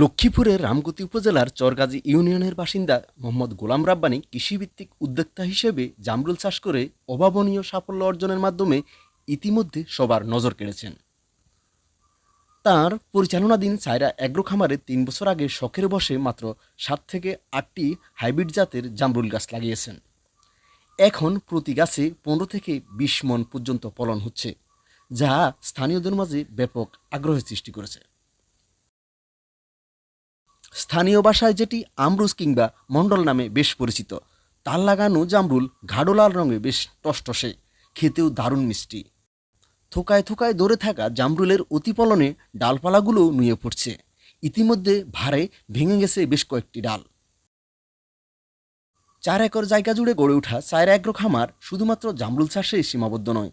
লক্ষ্মীপুরের রামগতি উপজেলার চরগাজী ইউনিয়নের বাসিন্দা মোহাম্মদ গোলাম রাব্বানি কৃষিভিত্তিক উদ্যোক্তা হিসেবে জামরুল চাষ করে অভাবনীয় সাফল্য অর্জনের মাধ্যমে ইতিমধ্যে সবার নজর কেড়েছেন। তার পরিচালনাধীন সায়রা অ্যাগ্রো খামারে তিন বছর আগে শখের বসে মাত্র সাত থেকে আটটি হাইব্রিড জাতের জামরুল গাছ লাগিয়েছেন। এখন প্রতি গাছে পনেরো থেকে বিশ মন পর্যন্ত ফলন হচ্ছে, যা স্থানীয়দের মাঝে ব্যাপক আগ্রহের সৃষ্টি করেছে। স্থানীয় ভাষায় যেটি আমরুজ কিংবা মণ্ডল নামে বেশ পরিচিত। তার লাগানো জামরুল গাঢ় লাল রঙে বেশ টসটসে, খেতেও দারুণ মিষ্টি। থোকায় থোকায় দৌড়ে থাকা জামরুলের অতিপলনে ডালপালাগুলোও নুয়ে পড়ছে। ইতিমধ্যে ভারে ভেঙে গেছে বেশ কয়েকটি ডাল। চার একর জায়গা জুড়ে গড়ে ওঠা চায়ের এগ্রো খামার শুধুমাত্র জামরুল চাষে সীমাবদ্ধ নয়।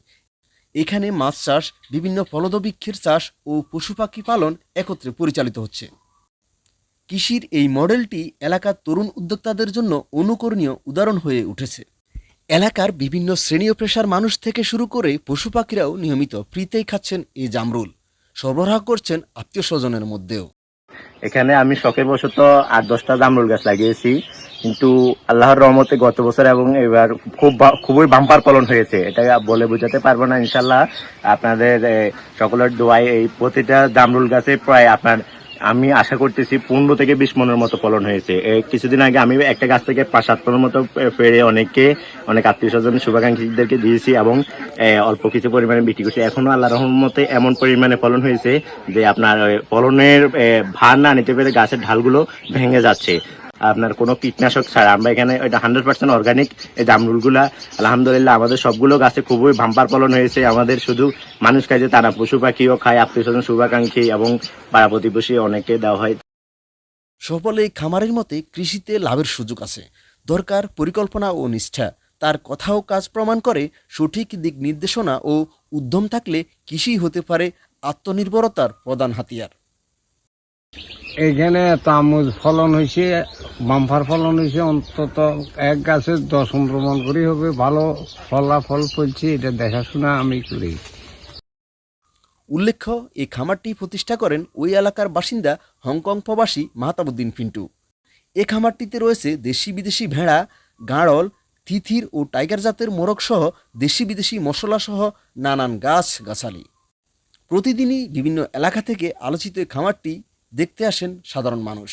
এখানে মাছ চাষ, বিভিন্ন ফলদবৃক্ষের চাষ ও পশু পাখি পালন একত্রে পরিচালিত হচ্ছে। কৃষির এই মডেলটি এলাকার তরুণ উদ্যোক্তাদের জন্য অনুকরণীয় উদাহরণ হয়ে উঠেছে। এলাকার বিভিন্ন শ্রেণি ও পেশার মানুষ থেকে শুরু করে পশু পাখিরাও নিয়মিত ফ্রিতেই খাচ্ছেন এই জামরুল। সরবরাহ করছেন আত্মীয় স্বজনের মধ্যেও। এখানে আমি শখের বশত আট দশটা জামরুল গাছ লাগিয়েছি, কিন্তু আল্লাহর রহমতে গত বছর এবং এবার খুব খুবই বাম্পার ফলন হয়েছে। এটা বলে বোঝাতে পারব না ইনশাল্লাহ আপনাদের সকলের দোয়ায় এই প্রতিটা জামরুল গাছে প্রায় আপনার আমি আশা করতেছি পনেরো থেকে বিশ মনের মতো ফলন হয়েছে। কিছুদিন আগে আমি একটা গাছ থেকে পাঁচ সাত মনের মতো পেরে অনেককে, অনেক আত্মীয় স্বজন শুভাকাঙ্ক্ষীদেরকে দিয়েছি এবং অল্প কিছু পরিমাণে বিক্রি করছি। এখনও আল্লাহ রহমতে এমন পরিমাণে ফলন হয়েছে যে আপনার ফলনের ভার না নিতে পেরে গাছের ঢালগুলো ভেঙে যাচ্ছে। আপনার কোনো কীটনাশক ছাড়া। আমরা এখানে এটা হান্ড্রেড পার্সেন্ট অর্গানিক এই জামরুলগুলা, আলহামদুলিল্লাহ আমাদের সবগুলো গাছে খুবই ভাম্পার ফলন হয়েছে। আমাদের শুধু মানুষ খায় যে তারা পশু পাখিও খায়, আত্মীয় স্বজন শুভাকাঙ্ক্ষী এবং পাড়া প্রতিবেশী অনেকে দেওয়া হয়। এই খামারের মতে কৃষিতে লাভের সুযোগ আছে। দরকার পরিকল্পনা ও নিষ্ঠা। তার কথাও কাজ প্রমাণ করে। সঠিক দিক নির্দেশনা ও উদ্যম থাকলে কৃষি হতে পারে আত্মনির্ভরতার প্রধান হাতিয়ার। এখানে তামুজ ফলন হয়েছে বাম্পার ফলন হয়েছে, অন্তত এক গাছে দশ মন করে হবে। ভালো ফলাফল ফলছে এটা দেখাশোনা আমি করি। উল্লেখ্য, এই খামারটি প্রতিষ্ঠা করেন ওই এলাকার বাসিন্দা হংকং প্রবাসী মাহতাবুদ্দিন পিন্টু এ খামারটিতে রয়েছে দেশি বিদেশি ভেড়া, গাঁড়ল তিথির ও টাইগার জাতের মোরগ সহ দেশি বিদেশি মশলা সহ নানান গাছ গাছালি প্রতিদিনই বিভিন্ন এলাকা থেকে আলোচিত এই খামারটি দেখতে আসেন সাধারণ মানুষ।